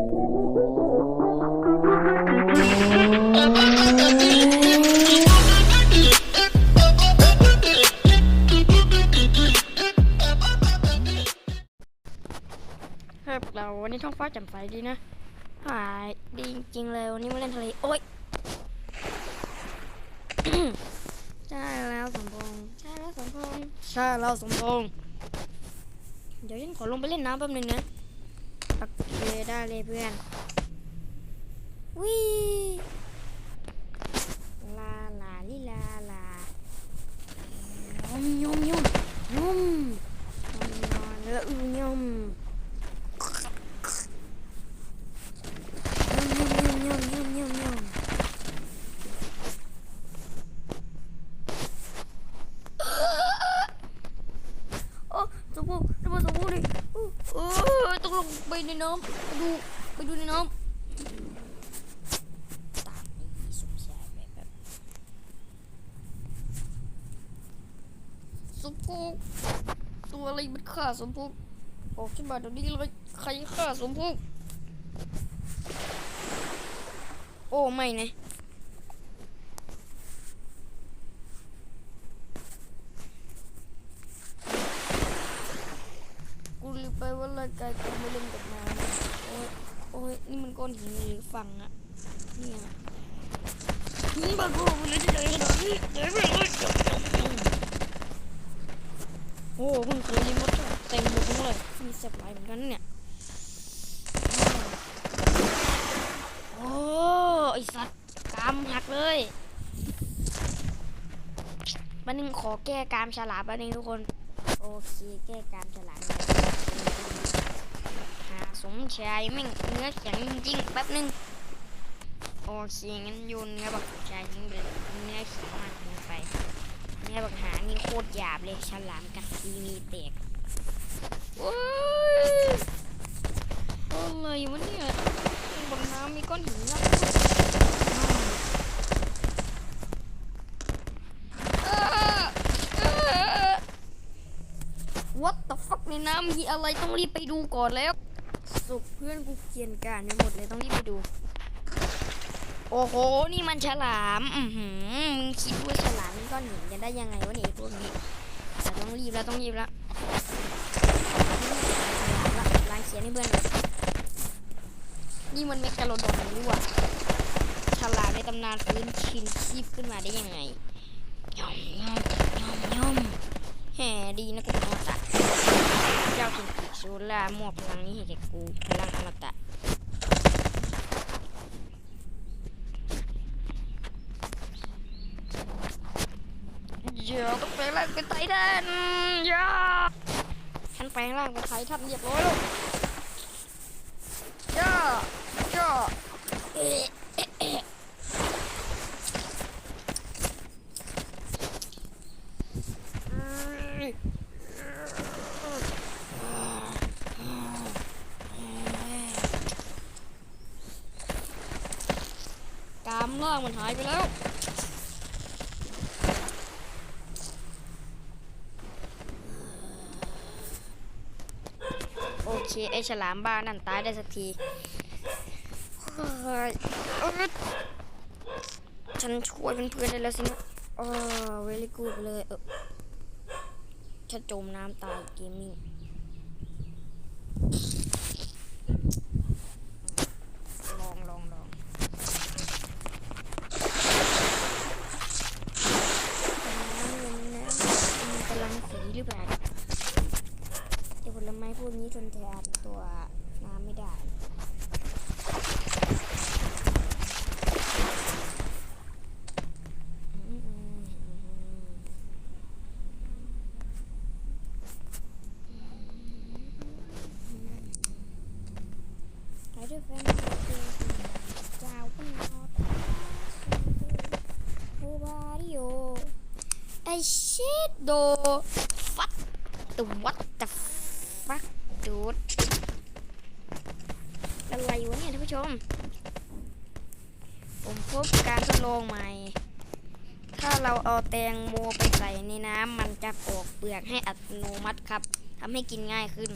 ครับเราวันนี้ท้องฟ้าแจ่มใสดีนะหายดีจริงๆเลยวันนี้มาเล่นทะเลโอ๊ยใช่แล้วสมพงษ์ใช่แล้วสมพงษ์ใช่แล้วสมพงษ์เดี๋ยวฉันขอลงไปเล่นน้ำแป๊บหนึงนะโอเค ได้เลยเพื่อนวิาลาลิลาลายมยมยมยมนอนแล้วอือยม ยมยมยมยมยมโอ้สมบูรณ์สมบูรณ์สมบูรณ์เลยโอ้โอ้ต้องลง ไปในน้ำไปดูไปดูในน้ำสมชายแบบแบบสมพตัวอะไรมันฆ่าสมพงษ์ออกขึ้นมาเดี๋ยวนี้เลยใครฆ่าสมพงษ์โอ้ไม่นะ กูลืม ไปว่าร่างกายกูไม่เล่นกับน้ำโอ้ยโอ้ยนี่มันก้อนหินหรือฝั่งอะเนี่ยหินบาโก้มันเลยจะใหญ่ขนาดนี้ใหญ่ไปเลยโอ้เพิ่งเคยยิงมดเต็มหมดเลยมีเสียบหลายเหมือนกันเนี่ยโอ้ไอสัตว์กามหักเลยบันนึงขอแก้กรามฉลามบันนึงทุกคน โอเค แก้กรามฉลาม สมชายแม่งเนื้อแข็งจริงๆแป๊บนึงโอเคงั้นโยนเนื้อบักชายทิ้งไปเลยเนื้อแข็งมากเกินไปเนื้อบักหานี่โคตรหยาบเลยฉลามกัดทีมีแตกโอ้ยอะไรวะเนี่ยบนน้ำมีก้อนหินนะ วัด the fuck ในน้ำมีอะไรต้องรีบไปดูก่อนแล้วสุกเพื่อนกูเขียนการไปหมดเลยต้องรีบไปดู โอ้โห นี่มันฉลาม อือหือมึงคิดว่าฉลามมีก้อนหินกันได้ยังไงวะเนี่ยพวกนี้แต่ต้องรีบแล้วต้องรีบแล้วฉลามละล้างเขียนให้เพื่อนนี่มันเมกะโลดอนนี่ว่าฉลาดในตำนานฟื้นคืนชีพขึ้นมาได้ยังไงย่อมย่อมย่อมย่อมแห่ดีนะกูเป็นอต เจ้าคิงกิซูล่ามอบพลังนี้ให้แก่กูพลังอมตะอย่าต้องแปลงร่างเป็นไททันย่าฉันแปลงร่างเป็นไททันเรียบร้อยแล้วย่าย่าเอ๊ะเอ๊ะเอ๊ะกาม ล่างมันหายไปแล้วโอเคไอฉลามบ้านั่นตายได้สักทีฉันช่วยเพื่อนๆได้แล้วสินะเออเวลี่กูเลยเออฉันจมน้ำตายเกมมิ่งลองลองลองน้ำมันกำลังสีหรือเปล่าไอผลไม้พวกนี้ทนแทนตัวน้ำไม่ได้ Hãy đưa về chào con ngọt Ô Mario I shit đồ What the what the fuck dude อะไรวะเนี่ยท่านผู้ชม ผมพบการทดลองใหม่ ถ้าเราเอาแตงโมไปใส่ในน้ำมันจะปอกเปลือกให้อัตโนมัติครับทำให้กินง่ายขึ้น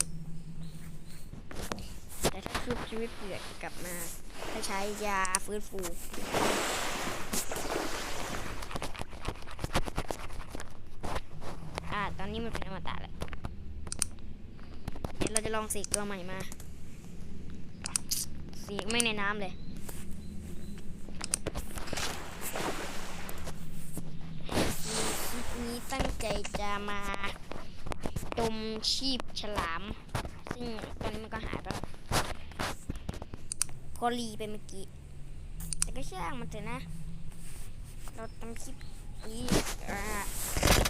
แต่ถ้าคือชีวิตเปลือกกลับมาให้ใช้ยาฟื้นฟู อ่า ตอ นี้มันเป็นอมตะแหล้วเดี๋ยวเราจะลองสีกตัวใหม่มาสีไม่ในน้ำเลยคลิปนี้ตั้งใจจะมาดมชีพฉลาม ซึ่งตอนนี้มันก็หายไปแล้วพอรีไปเมื่อกี้ แต่ก็ช่างมันเถอะนะ เราทำคลิปนี้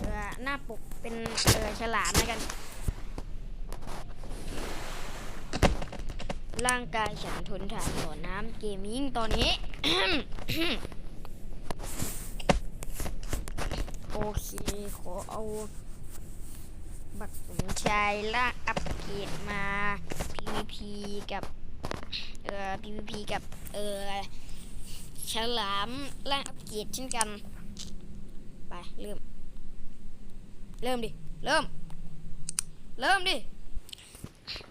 เออหน้าปกเป็นเออฉลามแล้วกัน ร่างกายฉันทนทานต่อน้ำเกมมิ่งตอนนี้ โอเค ขอเอา บักสมชายล่างอัปเกรดมา PVP กับ เอ่อ PVP กับ เอ่อฉลามล่างอัปเกรดเช่นกัน ไป เริ่ม เริ่มดิ เริ่ม เริ่มดิ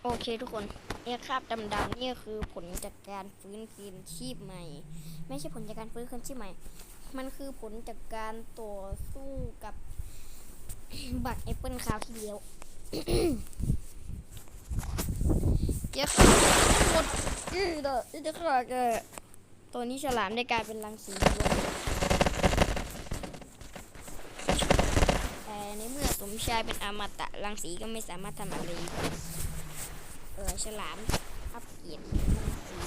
โอเคทุกคนเอกคราบดำๆนี่คือผลจากการฟื้นคืนชีพใหม่ ไม่ใช่ผลจากการฟื้นคืนชีพใหม่ มันคือผลจากการต่อสู้กับบักแอปเปิลคราวที่แล้วเดี๋ยวหมดอือเด้อเดี๋ยวค่ะแกตัวนี้ฉลามได้กลายเป็นรังสีดวงแต่ในเมื่อสมชายเป็นอมตะรังสีก็ไม่สามารถทำอะไรเออฉลามอัปเกรดรังสี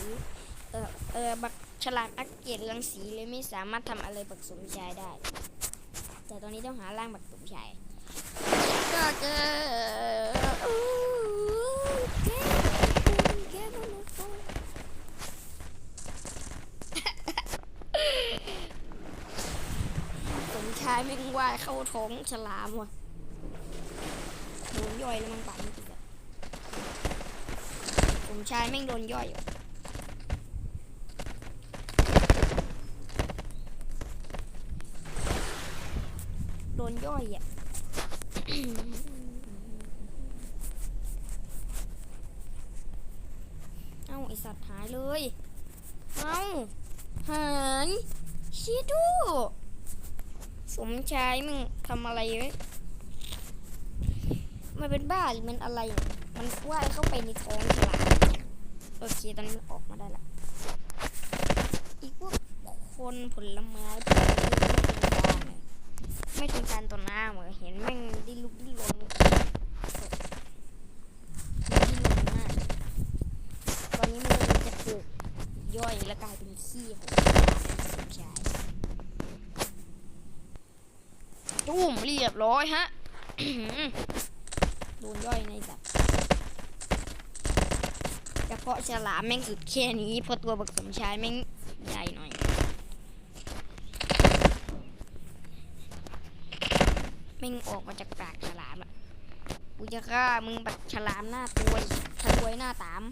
เออเออบักฉลามอัปเกรดรังสีเลยไม่สามารถทำอะไรบักสมชายได้ แต่ตอนนี้ต้องหาร่างบักสมชายก็เจอสมชายแม่งว่ายเข้าท้องฉลามว่ะ ย่อยแล้วมันป่านนี้อีกอะสมชายแม่งโดนย่อยว่โดนย่อยอะเอ้าไอสัตว์หายเลย เอ้าหายชิดูสมชายมึงทำอะไรไว้ มันเป็นบ้าหรือมันอะไร มันว่ายเข้าไปในท้องฉลามโอเคตอนนี้มันออกมาได้ละ อีกพวกคนผลไม้พวกนี้ไม่ทำการต่อหน้าเหมือนเห็นแม่งดิ้นลุกดิ้นลนดิ้นลนมากตอนนี้มันจะถูกย่อยและกลายเป็นขี้ของสมชายตุ้มเรียบร้อยฮะ นย่อยในแบบเฉพาะฉลามแม่งสุดแค่นี้เพราะตัวบักสมชายแม่งใหญ่หน่อยแม่งออกมาจากปากฉลามอะกูจะฆ่ามึงบักฉลามหน้าตัวยทะลวยหน้าตาม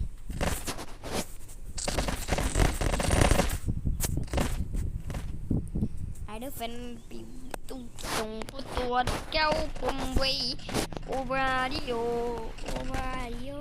ไอเดอร์เฟนปิวตุ้งตรงตัวเจ้าผมไว้ โอบราดิโอโอบราดิโ